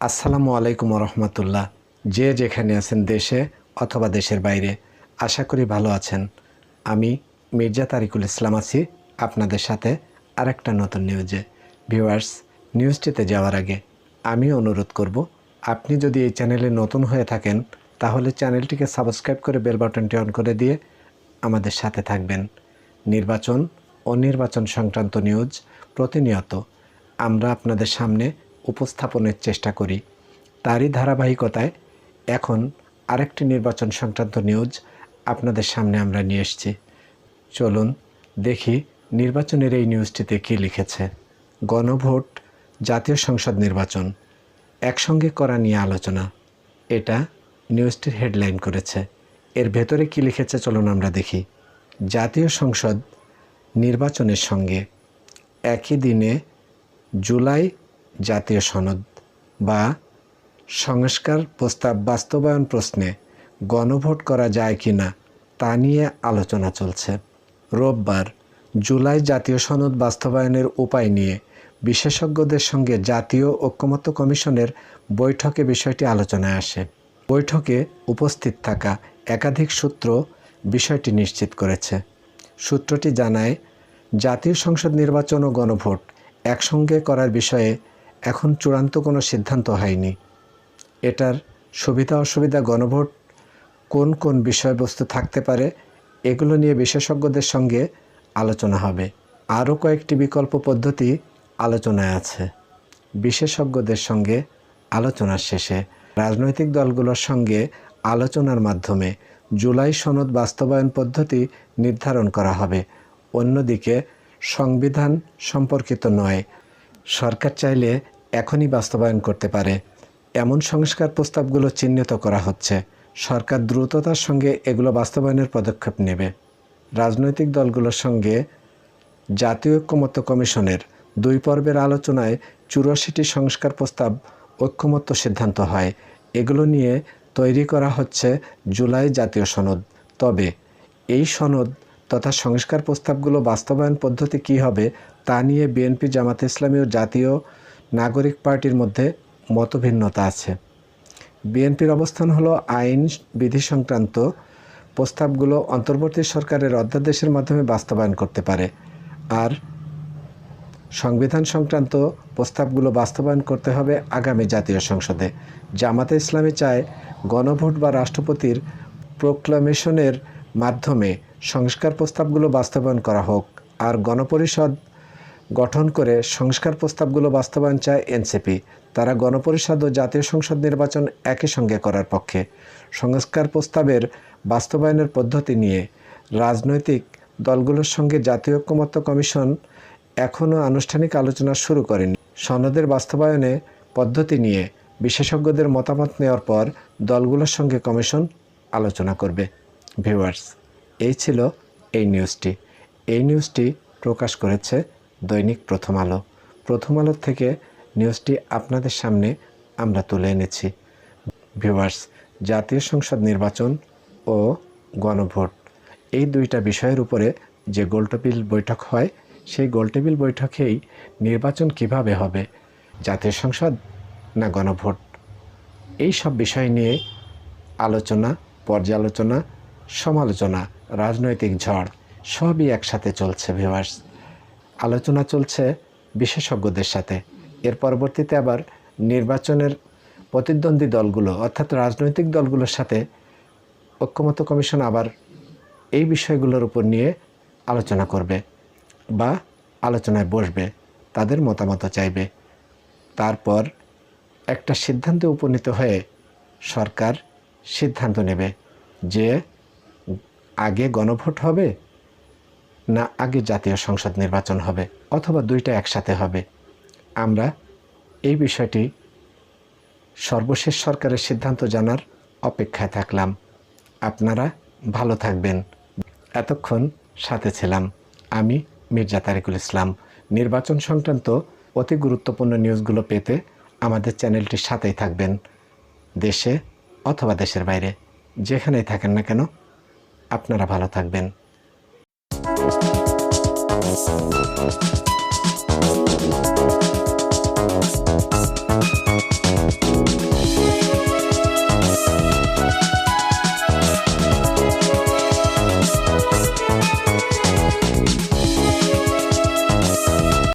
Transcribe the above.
আসসালামু আলাইকুম রহমতুল্লাহ যে যেখানে আছেন দেশে অথবা দেশের বাইরে, আশা করি ভালো আছেন। আমি মির্জা তারিকুল ইসলাম আছি আপনাদের সাথে আরেকটা নতুন নিউজে। ভিউয়ার্স, নিউজটিতে যাওয়ার আগে আমি অনুরোধ করব, আপনি যদি এই চ্যানেলে নতুন হয়ে থাকেন, তাহলে চ্যানেলটিকে সাবস্ক্রাইব করে বেল বাটনটি অন করে দিয়ে আমাদের সাথে থাকবেন। নির্বাচন ও নির্বাচন সংক্রান্ত নিউজ প্রতিনিয়ত আমরা আপনাদের সামনে উপস্থাপনের চেষ্টা করি। তারই ধারাবাহিকতায় এখন আরেকটি নির্বাচন সংক্রান্ত নিউজ আপনাদের সামনে আমরা নিয়ে এসেছি। চলুন দেখি নির্বাচনের এই নিউজটিতে কী লিখেছে। গণভোট, জাতীয় সংসদ নির্বাচন, একসঙ্গে করা নিয়ে আলোচনা। এটা নিউজটির হেডলাইন করেছে। এর ভেতরে কি লিখেছে চলুন আমরা দেখি। জাতীয় সংসদ নির্বাচনের সঙ্গে একই দিনে জুলাই জাতীয় সনদ বা সংস্কার প্রস্তাব বাস্তবায়ন প্রশ্নে গণভোট করা যায় কি না তা নিয়ে আলোচনা চলছে। রোববার জুলাই জাতীয় সনদ বাস্তবায়নের উপায় নিয়ে বিশেষজ্ঞদের সঙ্গে জাতীয় ঐক্যমত্য কমিশনের বৈঠকে বিষয়টি আলোচনায় আসে। বৈঠকে উপস্থিত থাকা একাধিক সূত্র বিষয়টি নিশ্চিত করেছে। সূত্রটি জানায়, জাতীয় সংসদ নির্বাচন ও গণভোট একসঙ্গে করার বিষয়ে এখন চূড়ান্ত কোনো সিদ্ধান্ত হয়নি। এটার সুবিধা অসুবিধা গণভোট কোন কোন বিষয়বস্তু থাকতে পারে, এগুলো নিয়ে বিশেষজ্ঞদের সঙ্গে আলোচনা হবে। আরও কয়েকটি বিকল্প পদ্ধতি আলোচনায় আছে। বিশেষজ্ঞদের সঙ্গে আলোচনার শেষে রাজনৈতিক দলগুলোর সঙ্গে আলোচনার মাধ্যমে জুলাই সনদ বাস্তবায়ন পদ্ধতি নির্ধারণ করা হবে। অন্যদিকে সংবিধান সম্পর্কিত নয়। সরকার চাইলে এখনই বাস্তবায়ন করতে পারে। এমন সংস্কার প্রস্তাবগুলো চিহ্নিত করা হচ্ছে। সরকার দ্রুততার সঙ্গে এগুলো বাস্তবায়নের পদক্ষেপ নেবে। রাজনৈতিক দলগুলোর সঙ্গে জাতীয় ঐক্যমত্য কমিশনের দুই পর্বের আলোচনায় চুরাশিটি সংস্কার প্রস্তাব ঐক্যমত্য সিদ্ধান্ত হয়। এগুলো নিয়ে তৈরি করা হচ্ছে জুলাই জাতীয় সনদ। তবে এই সনদ তথা সংস্কার প্রস্তাবগুলো বাস্তবায়ন পদ্ধতি কী হবে তা নিয়ে বিএনপি জামাতে ইসলামী ও জাতীয় নাগরিক পার্টির মধ্যে মতভিন্নতা আছে। বিএনপির অবস্থান হলো আইন বিধি সংক্রান্ত প্রস্তাবগুলো অন্তর্বর্তী সরকারের অধ্যাদেশের মাধ্যমে বাস্তবায়ন করতে পারে আর সংবিধান সংক্রান্ত প্রস্তাবগুলো বাস্তবায়ন করতে হবে আগামী জাতীয় সংসদে। জামাতে ইসলামী চায় গণভোট বা রাষ্ট্রপতির প্রোক্লামেশনের মাধ্যমে সংস্কার প্রস্তাবগুলো বাস্তবায়ন করা হোক আর গণপরিষদ গঠন করে সংস্কার প্রস্তাবগুলো বাস্তবায়ন চায় এনসিপি। তারা গণপরিষদ ও জাতীয় সংসদ নির্বাচন একই সঙ্গে করার পক্ষে। সংস্কার প্রস্তাবের বাস্তবায়নের পদ্ধতি নিয়ে রাজনৈতিক দলগুলোর সঙ্গে জাতীয় ঐক্যমত্য কমিশন এখনও আনুষ্ঠানিক আলোচনা শুরু করেনি। সনদের বাস্তবায়নে পদ্ধতি নিয়ে বিশেষজ্ঞদের মতামত নেওয়ার পর দলগুলোর সঙ্গে কমিশন আলোচনা করবে। ভিউয়ার্স, এই ছিল এই নিউজটি। এই নিউজটি প্রকাশ করেছে দৈনিক প্রথম আলো। প্রথম আলো থেকে নিউজটি আপনাদের সামনে আমরা তুলে এনেছি। ভিউয়ার্স, জাতীয় সংসদ নির্বাচন ও গণভোট। এই দুইটা বিষয়ের উপরে যে গোলটেবিল বৈঠক হয়, সেই গোলটেবিল বৈঠকেই নির্বাচন কীভাবে হবে, জাতীয় সংসদ না গণভোট? এই সব বিষয় নিয়ে আলোচনা, পর্যালোচনা, সমালোচনা, রাজনৈতিক ঝড় সবই একসাথে চলছে ভিউয়ার্স। আলোচনা চলছে বিশেষজ্ঞদের সাথে। এর পরবর্তীতে আবার নির্বাচনের প্রতিদ্বন্দ্বী দলগুলো অর্থাৎ রাজনৈতিক দলগুলোর সাথে ঐক্যমত্য কমিশন আবার এই বিষয়গুলোর উপর নিয়ে আলোচনা করবে বা আলোচনায় বসবে, তাদের মতামত চাইবে। তারপর একটা সিদ্ধান্তে উপনীত হয়ে সরকার সিদ্ধান্ত নেবে যে আগে গণভোট হবে না আগে জাতীয় সংসদ নির্বাচন হবে অথবা দুইটা একসাথে হবে। আমরা এই বিষয়টি সর্বশেষ সরকারের সিদ্ধান্ত জানার অপেক্ষায় থাকলাম। আপনারা ভালো থাকবেন। এতক্ষণ সাথে ছিলাম আমি মির্জা তারিকুল ইসলাম। নির্বাচন সংক্রান্ত অতি গুরুত্বপূর্ণ নিউজগুলো পেতে আমাদের চ্যানেলটির সাথেই থাকবেন। দেশে অথবা দেশের বাইরে যেখানেই থাকেন না কেন আপনারা ভালো থাকবেন। Thank